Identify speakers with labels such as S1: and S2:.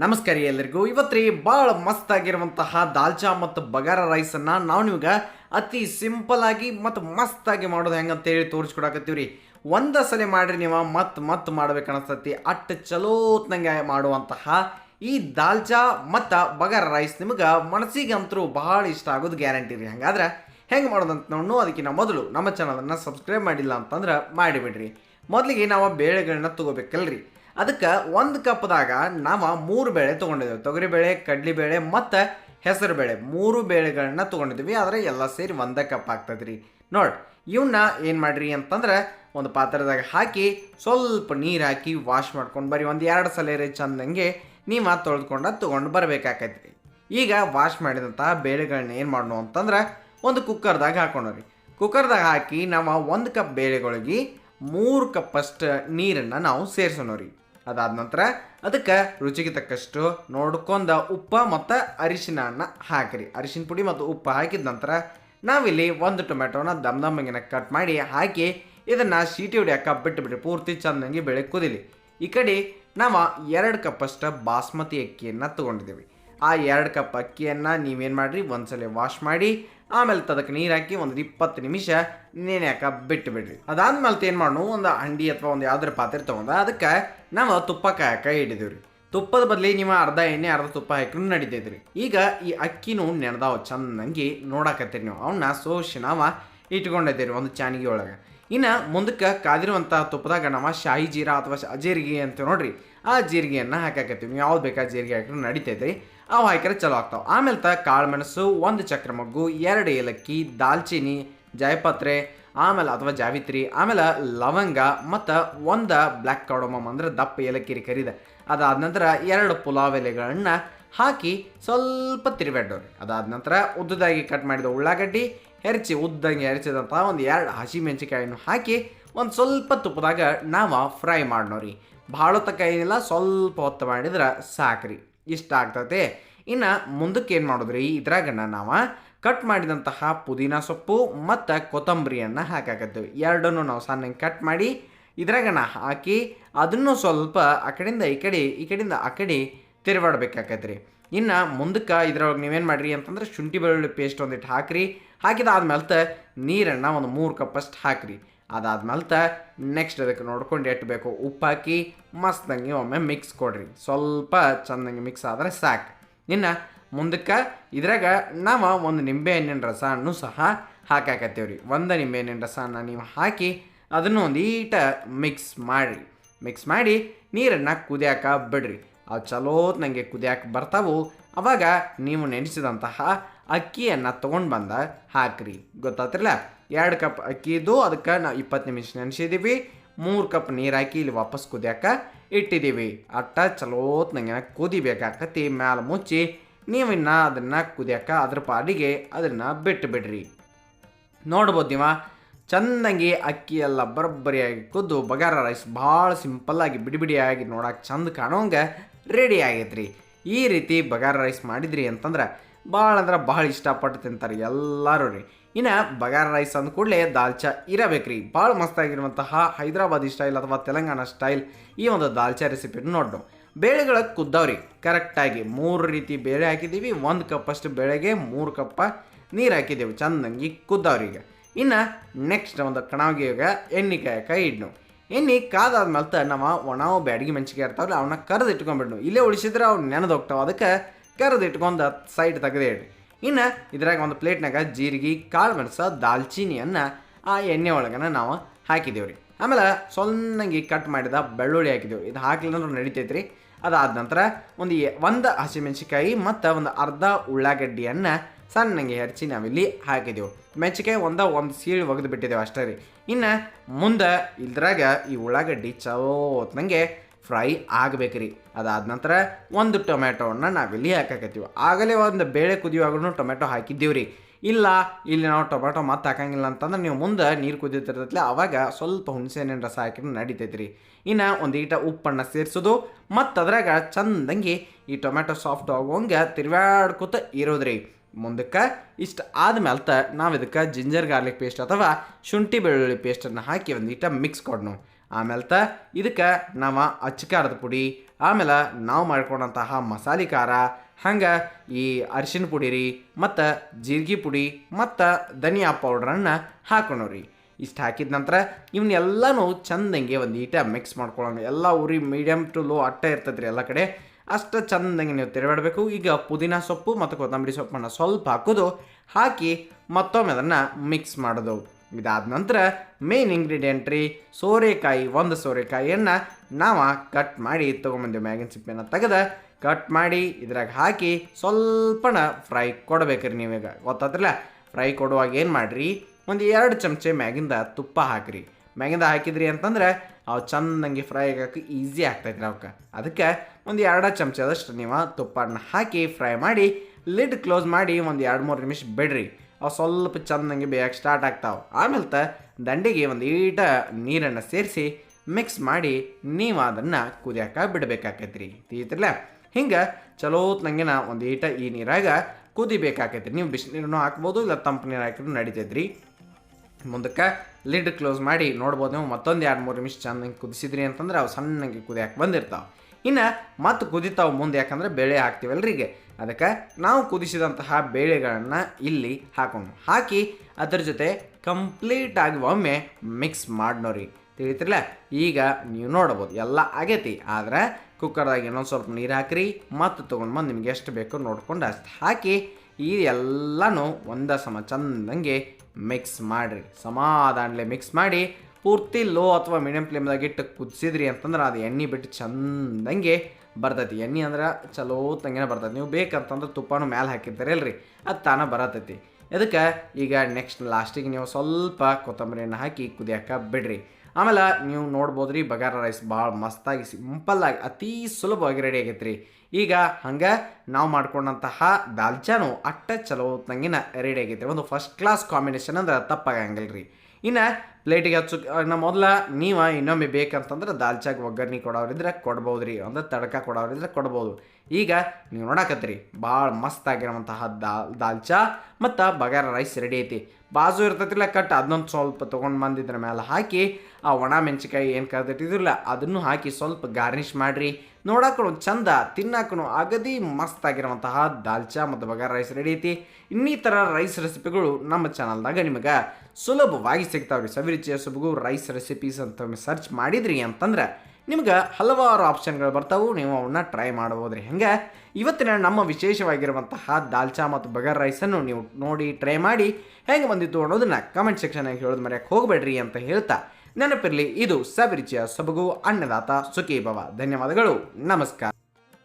S1: ನಮಸ್ಕಾರ ಎಲ್ಲರಿಗೂ. ಇವತ್ತು ರೀ ಭಾಳ ಮಸ್ತ್ ಆಗಿರುವಂತಹ ದಾಲ್ಚಾ ಮತ್ತು ಬಗಾರ ರೈಸನ್ನು ನಾವು ನಿಮ್ಗೆ ಅತಿ ಸಿಂಪಲ್ ಆಗಿ ಮತ್ತು ಮಸ್ತ್ ಆಗಿ ಮಾಡೋದು ಹೆಂಗಂತ ಹೇಳಿ ತೋರಿಸ್ಕೊಡಕತ್ತೀವಿ ರೀ ಒಂದ ಸಲ ಮಾಡ್ರಿ ನೀವು ಮತ್ತೆ ಮತ್ತೆ ಮಾಡ್ಬೇಕು ಅನಿಸ್ತತಿ. ಅಟ್ಟು ಚಲೋತ್ನಂಗೆ ಮಾಡುವಂತಹ ಈ ದಾಲ್ಚಾ ಮತ್ತು ಬಗಾರ ರೈಸ್ ನಿಮ್ಗೆ ಮನಸ್ಸಿಗಂತರೂ ಭಾಳ ಇಷ್ಟ ಆಗೋದು ಗ್ಯಾರಂಟಿ ರೀ. ಹಂಗಾದ್ರೆ ಹೆಂಗೆ ಮಾಡೋದಂತ ನೋಡು ಅದಕ್ಕಿಂತ ಮೊದಲು ನಮ್ಮ ಚಾನಲನ್ನು ಸಬ್ಸ್ಕ್ರೈಬ್ ಮಾಡಿಲ್ಲ ಅಂತಂದ್ರೆ ಮಾಡಿಬಿಡ್ರಿ. ಮೊದಲಿಗೆ ನಾವು ಬೇಳೆಗಳನ್ನ ತಗೋಬೇಕಲ್ರಿ. ಅದಕ್ಕೆ ಒಂದು ಕಪ್ದಾಗ ನಾವು ಮೂರು ಬೇಳೆ ತೊಗೊಂಡಿದ್ದೆವು ತೊಗರಿ ಬೇಳೆ, ಕಡ್ಲಿ ಕಡಲೆಬೇಳೆ ಮತ್ತು ಹೆಸರು ಬೇಳೆ. ಮೂರು ಬೇಳೆಗಳನ್ನ ತೊಗೊಂಡಿದ್ವಿ. ಆದರೆ ಎಲ್ಲ ಸೇರಿ ಒಂದೇ ಕಪ್ ಆಗ್ತದೆ ರೀ ನೋಡಿ ಇವನ್ನ ಏನು ಮಾಡ್ರಿ ಅಂತಂದ್ರೆ ಒಂದು ಪಾತ್ರದಾಗ ಹಾಕಿ ಸ್ವಲ್ಪ ನೀರು ಹಾಕಿ ವಾಶ್ ಮಾಡ್ಕೊಂಡು ಬರೀ ಒಂದು ಎರಡು ಸಲ ರೀ ಚಂದಂಗೆ ನೀವು ತೊಳೆದುಕೊಂಡ ತೊಗೊಂಡು ಬರಬೇಕಾಕೈತಿ ಈಗ ವಾಶ್ ಮಾಡಿದಂತಹ ಬೇಳೆಗಳನ್ನ ಏನು ಮಾಡೋಣ ಅಂತಂದ್ರೆ ಒಂದು ಕುಕ್ಕರ್ದಾಗ ಹಾಕೊಂಡ್ರಿ. ಕುಕ್ಕರ್ದಾಗ ಹಾಕಿ ನಾವು ಒಂದು ಕಪ್ ಬೇಳೆಗಳಿಗೆ ಮೂರು ಕಪ್ಪಷ್ಟು ನೀರನ್ನು ನಾವು ಸೇರಿಸೋಣ ರೀ ಅದಾದ ನಂತರ ಅದಕ್ಕೆ ರುಚಿಗೆ ತಕ್ಕಷ್ಟು ನೋಡ್ಕೊಂಡ ಉಪ್ಪು ಮತ್ತು ಅರಿಶಿನ ಹಾಕಿರಿ. ಅರಿಶಿನ ಪುಡಿ ಮತ್ತು ಉಪ್ಪು ಹಾಕಿದ ನಂತರ ನಾವಿಲ್ಲಿ ಒಂದು ಟೊಮೆಟೊನ ದಮ್ ದಮ್ಮಗಿನ ಕಟ್ ಮಾಡಿ ಹಾಕಿ ಇದನ್ನು ಶೀಟಿ ಹೊಡಿಯಾಕ ಬಿಟ್ಟುಬಿಡ್ರಿ ಪೂರ್ತಿ ಚೆನ್ನಾಗಿ ಬೆಳೆ ಕುದಿಲಿ ಈ ಕಡೆ ನಾವು ಎರಡು ಕಪ್ಪಷ್ಟು ಬಾಸ್ಮತಿ ಅಕ್ಕಿಯನ್ನು ತೊಗೊಂಡಿದ್ದೀವಿ ಆ ಎರಡು ಕಪ್ ಅಕ್ಕಿಯನ್ನು ನೀವೇನು ಮಾಡಿರಿ? ಒಂದ್ಸಲ ವಾಶ್ ಮಾಡಿ, ಆಮೇಲೆ ತದಕ್ಕೆ ನೀರು ಹಾಕಿ ಒಂದು ಇಪ್ಪತ್ತು ನಿಮಿಷ ನೆನೆಯಾಕ ಬಿಟ್ಟು ಬಿಡ್ರಿ ಅದಾದ್ಮೇಲೆ ಏನು ಮಾಡೋಣ ಒಂದು ಹಂಡಿ ಅಥವಾ ಒಂದು ಯಾವ್ದಾರ ಪಾತ್ರೆ ತೊಗೊಂಡ ಅದಕ್ಕೆ ನಾವು ತುಪ್ಪ ಕಾಯಕ ಹಿಡಿದೇವ್ರಿ. ತುಪ್ಪದ ಬದಲಿ ನೀವು ಅರ್ಧ ಎಣ್ಣೆ, ಅರ್ಧ ತುಪ್ಪ ಹಾಕಿದ್ರು ನಡೀತೈತ್ರಿ. ಈಗ ಈ ಅಕ್ಕಿನೂ ನೆನೆದಾವ ಚಂದಂಗಿ ನೋಡಾಕತ್ತೀರಿ ನೀವು. ಅವನ್ನ ಸೋಸಿ ನಾವು ಇಟ್ಕೊಂಡಿದ್ದೀರಿ ಒಂದು ಚಾನಿಗೆ ಒಳಗೆ. ಇನ್ನು ಮುಂದಕ್ಕೆ ಕಾದಿರುವಂಥ ತುಪ್ಪದಾಗ ನಾವು ಶಾಹಿ ಜೀರಾ ಅಥವಾ ಜೀರಿಗೆ ಅಂತ ನೋಡ್ರಿ. ಆ ಜೀರಿಗೆಯನ್ನು ಹಾಕಾಕತ್ತೀವಿ. ನೀವು ಯಾವ್ದು ಬೇಕಾ ಜೀರಿಗೆ ಹಾಕಿದ್ರು ರೀ ಅವು ಹಾಕಿದ್ರೆ ಚಲೋ ಆಗ್ತಾವೆ. ಆಮೇಲೆ ತ ಕಾಳು ಮೆಣಸು, ಒಂದು ಚಕ್ರ ಮಗ್ಗು ಎರಡು ಏಲಕ್ಕಿ ದಾಲ್ಚಿನ್ನಿ ಜಾಯಪತ್ರೆ ಆಮೇಲೆ ಅಥವಾ ಜಾವಿತ್ರಿ, ಆಮೇಲೆ ಲವಂಗ, ಮತ್ತು ಒಂದು ಬ್ಲ್ಯಾಕ್ ಕೌಡಮಮ್ ಅಂದರೆ ದಪ್ಪ ಏಲಕ್ಕಿರಿ ಕರಿದೆ. ಅದಾದ ನಂತರ ಎರಡು ಪುಲಾವ್ ಎಲೆಗಳನ್ನು ಹಾಕಿ ಸ್ವಲ್ಪ ತಿರುಬೇಡ್ರಿ ಅದಾದ ನಂತರ ಉದ್ದದಾಗಿ ಕಟ್ ಮಾಡಿದ ಉಳ್ಳಾಗಡ್ಡಿ, ಹೆರಚಿ ಉದ್ದಂಗೆ ಹೆರಚಿದಂಥ ಒಂದು ಎರಡು ಹಸಿ ಹಸಿಮೆಣಸಿಕಾಯನ್ನು ಹಾಕಿ ಒಂದು ಸ್ವಲ್ಪ ತುಪ್ಪದಾಗ ನಾವು ಫ್ರೈ ಮಾಡೋರಿ ಭಾಳ ತಕ್ಕ ಏನಿಲ್ಲ, ಸ್ವಲ್ಪ ಹೊತ್ತು ಮಾಡಿದ್ರೆ ಸಾಕ್ರಿ. ಇಷ್ಟ ಆಗ್ತತೆ. ಇನ್ನು ಮುಂದಕ್ಕೆ ಏನು ಮಾಡೋದ್ರಿ ಇದ್ರಾಗನ ನಾವು ಕಟ್ ಮಾಡಿದಂತಹ ಪುದೀನ ಸೊಪ್ಪು ಮತ್ತು ಕೊತ್ತಂಬರಿಯನ್ನು ಹಾಕಾಕತ್ತೀವಿ. ಎರಡನ್ನೂ ನಾವು ಸಣ್ಣಗೆ ಕಟ್ ಮಾಡಿ ಇದ್ರಾಗನ ಹಾಕಿ ಅದನ್ನು ಸ್ವಲ್ಪ ಆ ಕಡೆಯಿಂದ ಈ ಕಡೆ, ಈ ಕಡೆಯಿಂದ ಆ ಕಡೆ ತಿರುಗಾಡ್ಬೇಕಾಕೈತ್ರಿ ಇನ್ನು ಮುಂದಕ್ಕೆ ಇದ್ರೊಳಗೆ ನೀವೇನು ಮಾಡಿರಿ ಅಂತಂದ್ರೆ ಶುಂಠಿ ಬೆಳ್ಳುಳ್ಳಿ ಪೇಸ್ಟ್ ಒಂದಿಟ್ಟು ಹಾಕ್ರಿ. ಹಾಕಿದಾದ್ಮೇಲೆ ನೀರನ್ನು ಒಂದು ಮೂರು ಕಪ್ಪಷ್ಟು ಹಾಕ್ರಿ. ಅದಾದ್ಮೇಲೆ ನೆಕ್ಸ್ಟ್ ಅದಕ್ಕೆ ನೋಡ್ಕೊಂಡು ಎಟ್ಟು ಬೇಕು? ಉಪ್ಪು ಹಾಕಿ ಮಸ್ತಂಗೆ ಒಮ್ಮೆ ಮಿಕ್ಸ್ ಕೊಡ್ರಿ. ಸ್ವಲ್ಪ ಚಂದಂಗೆ ಮಿಕ್ಸ್ ಆದರೆ ಸಾಕು. ಇನ್ನು ಮುಂದಕ್ಕೆ ಇದ್ರಾಗ ನಾವು ಒಂದು ನಿಂಬೆ ಹಣ್ಣಿನ ರಸವನ್ನು ಸಹ ಹಾಕಾಕತ್ತೀವಿ ರೀ ಒಂದು ನಿಂಬೆ ಹಣ್ಣಿನ ರಸನ ನೀವು ಹಾಕಿ ಅದನ್ನು ಒಂದೀಟ ಮಿಕ್ಸ್ ಮಾಡಿ ಮಿಕ್ಸ್ ಮಾಡಿ ನೀರನ್ನು ಕುದಿಯಾಕ ಬಿಡ್ರಿ. ಅವು ಚಲೋತ್ ನನಗೆ ಕುದಿಯಾಕೆ ಬರ್ತಾವು. ಅವಾಗ ನೀವು ನೆನೆಸಿದಂತಹ ಅಕ್ಕಿಯನ್ನು ತೊಗೊಂಡು ಬಂದ ಹಾಕ್ರಿ. ಗೊತ್ತಾತ್ರಲ್ಲ? ಎರಡು ಕಪ್ ಅಕ್ಕಿದು ಅದಕ್ಕೆ ನಾವು ಇಪ್ಪತ್ತು ನಿಮಿಷ ನೆನೆಸಿದ್ದೀವಿ ಮೂರು ಕಪ್ ನೀರು ಹಾಕಿ ಇಲ್ಲಿ ವಾಪಸ್ ಕುದಿಯಾಕ ಇಟ್ಟಿದ್ದೀವಿ. ಅಟ್ಟ ಚಲೋತ್ ನಂಗೆ ಕುದಿಬೇಕಾಕತಿ ಮ್ಯಾಲೆ ಮುಚ್ಚಿ ನೀವಿನ್ನ ಅದನ್ನು ಕುದಿಯಾಕ ಅದ್ರ ಪಾಡಿಗೆ ಅದನ್ನು ಬಿಟ್ಟು ಬಿಡ್ರಿ ನೋಡ್ಬೋದು ನೀವ, ಚಂದಂಗಿ ಅಕ್ಕಿ ಎಲ್ಲ ಬರೋಬ್ಬರಿಯಾಗಿ ಕುದ್ದು ಬಗಾರ ರೈಸ್ ಭಾಳ ಸಿಂಪಲ್ಲಾಗಿ ಬಿಡಿ ಬಿಡಿಯಾಗಿ ನೋಡಕ್ಕೆ ಚಂದ ಕಾಣೋಂಗೆ ರೆಡಿ ಆಗೈತ್ರಿ. ಈ ರೀತಿ ಬಗಾರ ರೈಸ್ ಮಾಡಿದ್ರಿ ಅಂತಂದ್ರೆ ಭಾಳ ಅಂದ್ರೆ ಭಾಳ ಇಷ್ಟಪಟ್ಟು ತಿಂತಾರೆ ಎಲ್ಲರೂ ರೀ. ಇನ್ನು ಬಗಾರ್ ರೈಸ್ ಅಂದ ಕೂಡಲೇ ದಾಲ್ಚಾ ಇರಬೇಕ್ರಿ. ಭಾಳ ಮಸ್ತಾಗಿರುವಂತಹ ಹೈದರಾಬಾದಿ ಸ್ಟೈಲ್ ಅಥವಾ ತೆಲಂಗಾಣ ಸ್ಟೈಲ್ ಈ ಒಂದು ದಾಲ್ಚಾ ರೆಸಿಪಿನ ನೋಡೋಣ ಬೇಳೆಗಳ ಕುದ್ದವ್ರಿ. ಕರೆಕ್ಟಾಗಿ ಮೂರು ರೀತಿ ಬೇಳೆ ಹಾಕಿದ್ದೀವಿ ಒಂದು ಕಪ್ಪಷ್ಟು ಬೇಳೆಗೆ ಮೂರು ಕಪ್ಪ ನೀರು ಹಾಕಿದ್ದೀವಿ ಚಂದಂಗಿ ಕುದ್ದವ್ರಿಗೆ ಇನ್ನು ನೆಕ್ಸ್ಟ್ ಒಂದು ಕಣಾವಿಗೆ ಎಣ್ಣೆ ಕಾಯಕ ಇಡ್ನು. ಎಣ್ಣೆ ಕಾದಾದ್ಮೇಲೆ ನಾವು ಒಣವು ಬ್ಯಾಡಗಿ ಮೆಣಸಿಗೆ ಇರ್ತಾವಲ್ಲ ಅವನ್ನ ಕರೆದು ಇಟ್ಕೊಂಡ್ಬಿಡ್ನು ಇಲ್ಲೇ ಉಳಿಸಿದ್ರೆ ಅವ್ನು ನೆನೆದೋಗ್ತಾವೆ ಅದಕ್ಕೆ ಕರೆದು ಇಟ್ಕೊಂಡು ಸೈಡ್ ತೆಗೆದೇ ಇಡ್ರಿ. ಇನ್ನು ಇದ್ರಾಗ ಒಂದು ಪ್ಲೇಟ್ನಾಗ ಜೀರಿಗೆ ಕಾಳು ಮೆಣಸು ದಾಲ್ಚಿನಿಯನ್ನು ಆ ಎಣ್ಣೆ ಒಳಗನ ನಾವು ಹಾಕಿದ್ದೇವೆ ರೀ ಆಮೇಲೆ ಸಣ್ಣಂಗೆ ಕಟ್ ಮಾಡಿದ ಬೆಳ್ಳುಳ್ಳಿ ಹಾಕಿದ್ದೇವೆ ಇದು ಹಾಕ್ಲಿಲ್ಲ ಅಂದ್ರೆ ರೀ ಅದಾದ ನಂತರ ಒಂದು ಒಂದು ಹಸಿಮೆಣಸಿಕಾಯಿ ಮತ್ತು ಒಂದು ಅರ್ಧ ಉಳ್ಳಾಗಡ್ಡಿಯನ್ನು ಸಣ್ಣಂಗೆ ಹೆಚ್ಚಿ ನಾವಿಲ್ಲಿ ಹಾಕಿದೆವು. ಮೆಣಸಿಕಾಯಿ ಒಂದ ಒಂದು ಸೀಳು ಒಗೆದು ಬಿಟ್ಟಿದ್ದೇವೆ ಅಷ್ಟೇ ರೀ. ಇನ್ನು ಮುಂದೆ ಇದ್ರಾಗ ಈ ಉಳ್ಳಾಗಡ್ಡಿ ಚಲೋ ಹೊತ್ನಂಗೆ ಫ್ರೈ ಆಗಬೇಕ್ರಿ. ಅದಾದ ನಂತರ ಒಂದು ಟೊಮೆಟೊವನ್ನು ನಾವಿಲ್ಲಿ ಹಾಕಾಕತ್ತೀವಿ. ಆಗಲೇ ಒಂದು ಬೇಳೆ ಕುದಿಯುವಾಗೂ ಟೊಮೆಟೊ ಹಾಕಿದ್ದೀವ್ರಿ. ಇಲ್ಲ, ಇಲ್ಲಿ ನಾವು ಟೊಮೆಟೊ ಮತ್ತೆ ಹಾಕಂಗಿಲ್ಲ ಅಂತಂದ್ರೆ ನೀವು ಮುಂದೆ ನೀರು ಕುದಿತಿರ್ತೈತ್ಲೆ ಅವಾಗ ಸ್ವಲ್ಪ ಹುಣಸೆಹಣ್ಣಿನ ರಸ ಹಾಕಿದ್ರೆ ನಡೀತೈತೆ ರೀ ಇನ್ನು ಒಂದು ಈಟ ಉಪ್ಪನ್ನು ಸೇರಿಸೋದು, ಮತ್ತು ಅದ್ರಾಗ ಚಂದಂಗಿ ಈ ಟೊಮೆಟೊ ಸಾಫ್ಟ್ ಆಗುವಂಗೆ ತಿರ್ವ್ಯಾಡ್ಕೊತ ಇರೋದ್ರಿ. ಮುಂದಕ್ಕೆ ಇಷ್ಟು ಆದ್ಮೇಲೆ ನಾವು ಇದಕ್ಕೆ ಜಿಂಜರ್ ಗಾರ್ಲಿಕ್ ಪೇಸ್ಟ್ ಅಥವಾ ಶುಂಠಿ ಬೆಳ್ಳುಳ್ಳಿ ಪೇಸ್ಟನ್ನು ಹಾಕಿ ಒಂದು ಈಟ ಮಿಕ್ಸ್ ಕೊಡ್ನು. ಆಮೇಲೆ ಇದಕ್ಕೆ ನಾವು ಅಚ್ಚಕಾರದ ಪುಡಿ, ಆಮೇಲೆ ನಾವು ಮಾಡ್ಕೊಂಡಂತಹ ಮಸಾಲೆ ಖಾರ, ಹಂಗೆ ಈ ಅರಿಶಿನ ಪುಡಿ ರೀ, ಮತ್ತು ಜೀರಿಗೆ ಪುಡಿ, ಮತ್ತು ಧನಿಯಾ ಪೌಡ್ರನ್ನು ಹಾಕೊಂಡ್ರಿ ಇಷ್ಟು ಹಾಕಿದ ನಂತರ ಇವನ್ನೆಲ್ಲನೂ ಚಂದಂಗೆ ಒಂದು ಈಟ ಮಿಕ್ಸ್ ಮಾಡ್ಕೊಳ್ಳೋಣ ಎಲ್ಲ ಉರಿ ಮೀಡಿಯಮ್ ಟು ಲೋ ಅಟ್ಟ ಇರ್ತದೆ ರೀ ಎಲ್ಲ ಕಡೆ. ಅಷ್ಟು ಚಂದಂಗೆ ನೀವು ತಿರುಗಾಡಬೇಕು. ಈಗ ಪುದೀನ ಸೊಪ್ಪು ಮತ್ತು ಕೊತ್ತಂಬರಿ ಸೊಪ್ಪನ್ನು ಸ್ವಲ್ಪ ಹಾಕೋದು, ಹಾಕಿ ಮತ್ತೊಮ್ಮೆ ಅದನ್ನು ಮಿಕ್ಸ್ ಮಾಡೋದು. ಇದಾದ ನಂತರ ಮೇನ್ ಇಂಗ್ರೀಡಿಯೆಂಟ್ ರೀ ಸೋರೆಕಾಯಿ, ಒಂದು ಸೋರೆಕಾಯಿಯನ್ನು ನಾವು ಕಟ್ ಮಾಡಿ ತೊಗೊಂಬಂದೇವೆ. ಮ್ಯಾಗಿನ ಸಿಪ್ಪೆನ ತೆಗೆದ ಕಟ್ ಮಾಡಿ ಇದ್ರಾಗ ಹಾಕಿ ಸ್ವಲ್ಪನ ಫ್ರೈ ಕೊಡ್ಬೇಕ್ರಿ ನೀವೀಗ ಗೊತ್ತಾದ್ರಲ್ಲ? ಫ್ರೈ ಕೊಡುವಾಗ ಏನು ಮಾಡಿರಿ? ಒಂದು ಎರಡು ಚಮಚೆ ಮ್ಯಾಗಿಂದ ತುಪ್ಪ ಹಾಕಿರಿ. ಮ್ಯಾಗಿಂದ ಹಾಕಿದ್ರಿ ಅಂತಂದ್ರೆ ಅವು ಚಂದಂಗೆ ಫ್ರೈ ಆಗಕ್ಕೆ ಈಸಿ ಆಗ್ತೈತ್ರಿ ಅವಕ್ಕೆ. ಅದಕ್ಕೆ ಒಂದು ಎರಡು ಚಮಚದಷ್ಟು ನೀವು ತುಪ್ಪನ ಹಾಕಿ ಫ್ರೈ ಮಾಡಿ ಲಿಡ್ ಕ್ಲೋಸ್ ಮಾಡಿ ಒಂದು ಎರಡು ಮೂರು ನಿಮಿಷ ಬಿಡ್ರಿ. ಅವು ಸ್ವಲ್ಪ ಚಂದಂಗೆ ಬೇಯಕ್ಕೆ ಸ್ಟಾರ್ಟ್ ಆಗ್ತಾವೆ. ಆಮೇಲೆ ದಂಡಿಗೆ ಒಂದು ಈಟ ನೀರನ್ನು ಸೇರಿಸಿ ಮಿಕ್ಸ್ ಮಾಡಿ ನೀವು ಅದನ್ನು ಕುದಿಯಕ್ಕೆ ರೀ ತಿಳಿತಿರ್ಲ? ಹಿಂಗೆ ಚಲೋತ್ನಂಗೆ ಒಂದು ಈಟ ಈ ನೀರಾಗ ಕುದಿಬೇಕಾಕೈತಿ ನೀವು ಬಿಸಿನೀರನ್ನು ಹಾಕ್ಬೋದು, ಇಲ್ಲ ತಂಪು ನೀರು ಹಾಕಿದ್ರು ರೀ ಮುಂದಕ್ಕೆ ಲಿಡ್ ಕ್ಲೋಸ್ ಮಾಡಿ ನೋಡ್ಬೋದು ನೀವು ಮತ್ತೊಂದು ಎರಡು ಮೂರು ನಿಮಿಷ ಚಂದಂಗೆ ಕುದಿಸಿದ್ರಿ ಅಂತಂದ್ರೆ ಅವು ಸಣ್ಣಗೆ ಕುದಿಯಾಕೆ ಬಂದಿರ್ತಾವೆ. ಇನ್ನು ಮತ್ತೆ ಕುದಿತಾವೆ ಮುಂದೆ ಯಾಕಂದ್ರೆ ಬೇಳೆ ಹಾಕ್ತೀವಲ್ರಿಗೆ. ಅದಕ್ಕೆ ನಾವು ಕುದಿಸಿದಂತಹ ಬೇಳೆಗಳನ್ನು ಇಲ್ಲಿ ಹಾಕೋಣ. ಹಾಕಿ ಅದ್ರ ಜೊತೆ ಕಂಪ್ಲೀಟಾಗಿ ಒಮ್ಮೆ ಮಿಕ್ಸ್ ಮಾಡ್ನೋರಿ. ತಿಳಿತಿರಲ್ಲ? ಈಗ ನೀವು ನೋಡ್ಬೋದು, ಎಲ್ಲ ಆಗೈತಿ. ಆದ್ರೆ ಕುಕ್ಕರ್ದಾಗ ಇನ್ನೊಂದು ಸ್ವಲ್ಪ ನೀರು ಹಾಕ್ರಿ, ಮತ್ತು ತೊಗೊಂಡು ಬಂದು ನಿಮ್ಗೆ ಎಷ್ಟು ಬೇಕೋ ನೋಡ್ಕೊಂಡು ಅಷ್ಟು ಹಾಕಿ ಈ ಎಲ್ಲನೂ ಒಂದ ಸಮ ಚಂದಂಗೆ ಮಿಕ್ಸ್ ಮಾಡಿರಿ. ಸಮಾಧಾನಲೆ ಮಿಕ್ಸ್ ಮಾಡಿ ಪೂರ್ತಿ ಲೋ ಅಥವಾ ಮೀಡಿಯಮ್ ಫ್ಲೇಮ್ದಾಗ ಇಟ್ಟು ಕುದಿಸಿದ್ರಿ ಅಂತಂದ್ರೆ ಅದು ಎಣ್ಣೆ ಬಿಟ್ಟು ಚಂದಂಗೆ ಬರ್ತೈತಿ. ಎಣ್ಣೆ ಅಂದ್ರೆ ಚಲೋ ತಂಗೇನೆ ಬರ್ತೈತಿ. ನೀವು ಬೇಕಂತಂದ್ರೆ ತುಪ್ಪನೂ ಮ್ಯಾಲೆ ಹಾಕಿದ್ದಾರೆ ಅಲ್ರಿ. ಅದು ತಾನೇ ಬರತೈತಿ. ಅದಕ್ಕೆ ಈಗ ನೆಕ್ಸ್ಟ್ ಲಾಸ್ಟಿಗೆ ನೀವು ಸ್ವಲ್ಪ ಕೊತ್ತಂಬರಿಯನ್ನು ಹಾಕಿ ಕುದಿಯಕ್ಕೆ ಬಿಡ್ರಿ. ಆಮೇಲೆ ನೀವು ನೋಡ್ಬೋದು ರೀ ಬಗಾರ ರೈಸ್ ಭಾಳ ಮಸ್ತಾಗಿ ಸಿಂಪಲ್ಲಾಗಿ ಅತೀ ಸುಲಭವಾಗಿ ರೆಡಿ ಆಗೈತೆ ರೀ ಈಗ ಹಂಗೆ ನಾವು ಮಾಡ್ಕೊಂಡಂತಹ ದಾಲ್ಚಾನು ಅಟ್ಟ ಚಲೋ ತಂಗಿನ ರೆಡಿ ಆಗೈತೆ ಒಂದು ಫಸ್ಟ್ ಕ್ಲಾಸ್ ಕಾಂಬಿನೇಷನ್ ಅಂದ್ರೆ ತಪ್ಪಾಗಂಗಿಲ್ಲ ರೀ ಇನ್ನು ಪ್ಲೇಟಿಗೆ ಹಚ್ಚು ನಮ್ಮ ಮೊದಲ ನೀವು ಇನ್ನೊಮ್ಮೆ ಬೇಕಂತಂದ್ರೆ ದಾಲ್ಚಾಗ ಒಗ್ಗರಣೆ ಕೊಡೋರಿದ್ರೆ ಕೊಡ್ಬೋದು ರೀ ಅಂದ್ರೆ ತಡಕ ಕೊಡೋರಿದ್ರೆ ಕೊಡ್ಬೋದು. ಈಗ ನೀವು ನೋಡಕತ್ತೀರಿ ಭಾಳ ಮಸ್ತ್ ಆಗಿರುವಂತಹ ದಾಲ್, ದಾಲ್ಚಾ ಮತ್ತು ಬಗಾರ ರೈಸ್ ರೆಡಿ ಐತಿ. ಬಾಜು ಇರ್ತೈತಿಲ್ಲ, ಕಟ್. ಅದನ್ನೊಂದು ಸ್ವಲ್ಪ ತೊಗೊಂಡು ಬಂದಿದ್ರ ಮೇಲೆ ಹಾಕಿ, ಆ ಒಣ ಮೆಣಸಿಕಾಯಿ ಏನು ಕರೆದಿಟ್ಟಿದ್ರಲ್ಲ, ಅದನ್ನು ಹಾಕಿ ಸ್ವಲ್ಪ ಗಾರ್ನಿಷ್ ಮಾಡಿರಿ. ನೋಡಕ್ಕೂ ಚಂದ ತಿನ್ನಾಕೂ ಅಗದಿ ಮಸ್ತ್ ಆಗಿರುವಂತಹ ದಾಲ್ಚಾ ಮತ್ತು ಬಗಾರ್ ರೈಸ್ ರೆಡಿ ಐತಿ. ಇನ್ನಿತರ ರೈಸ್ ರೆಸಿಪಿಗಳು ನಮ್ಮ ಚಾನಲ್ದಾಗ ನಿಮಗೆ ಸುಲಭವಾಗಿ ಸಿಗ್ತಾವ್ರಿ. ಸವಿರುಚಿಯ ಸೊಬಗು ರೈಸ್ ರೆಸಿಪೀಸ್ ಅಂತ ಸರ್ಚ್ ಮಾಡಿದ್ರಿ ಅಂತಂದ್ರೆ ನಿಮ್ಗೆ ಹಲವಾರು ಆಪ್ಷನ್ಗಳು ಬರ್ತಾವು, ನೀವು ಅವನ್ನ ಟ್ರೈ ಮಾಡ್ಬೋದು ರೀ ಹಂಗೆ? ಇವತ್ತಿನ ನಮ್ಮ ವಿಶೇಷವಾಗಿರುವಂತಹ ದಾಲ್ಚಾ ಮತ್ತು ಬಗರ್ ರೈಸನ್ನು ನೀವು ನೋಡಿ ಟ್ರೈ ಮಾಡಿ, ಹೆಂಗೆ ಬಂದಿತ್ತು ಅನ್ನೋದನ್ನ ಕಮೆಂಟ್ ಸೆಕ್ಷನಾಗಿ ಹೇಳೋದು ಮರ್ಯಾಕೆ ಹೋಗಬೇಡ್ರಿ ಅಂತ ಹೇಳ್ತಾ ನೆನಪಿರಲಿ, ಇದು ಸವಿರುಚಿಯ ಸೊಬಗು, ಅನ್ನದಾತ ಸುಖಿ ಭವ ಧನ್ಯವಾದಗಳು. ನಮಸ್ಕಾರ.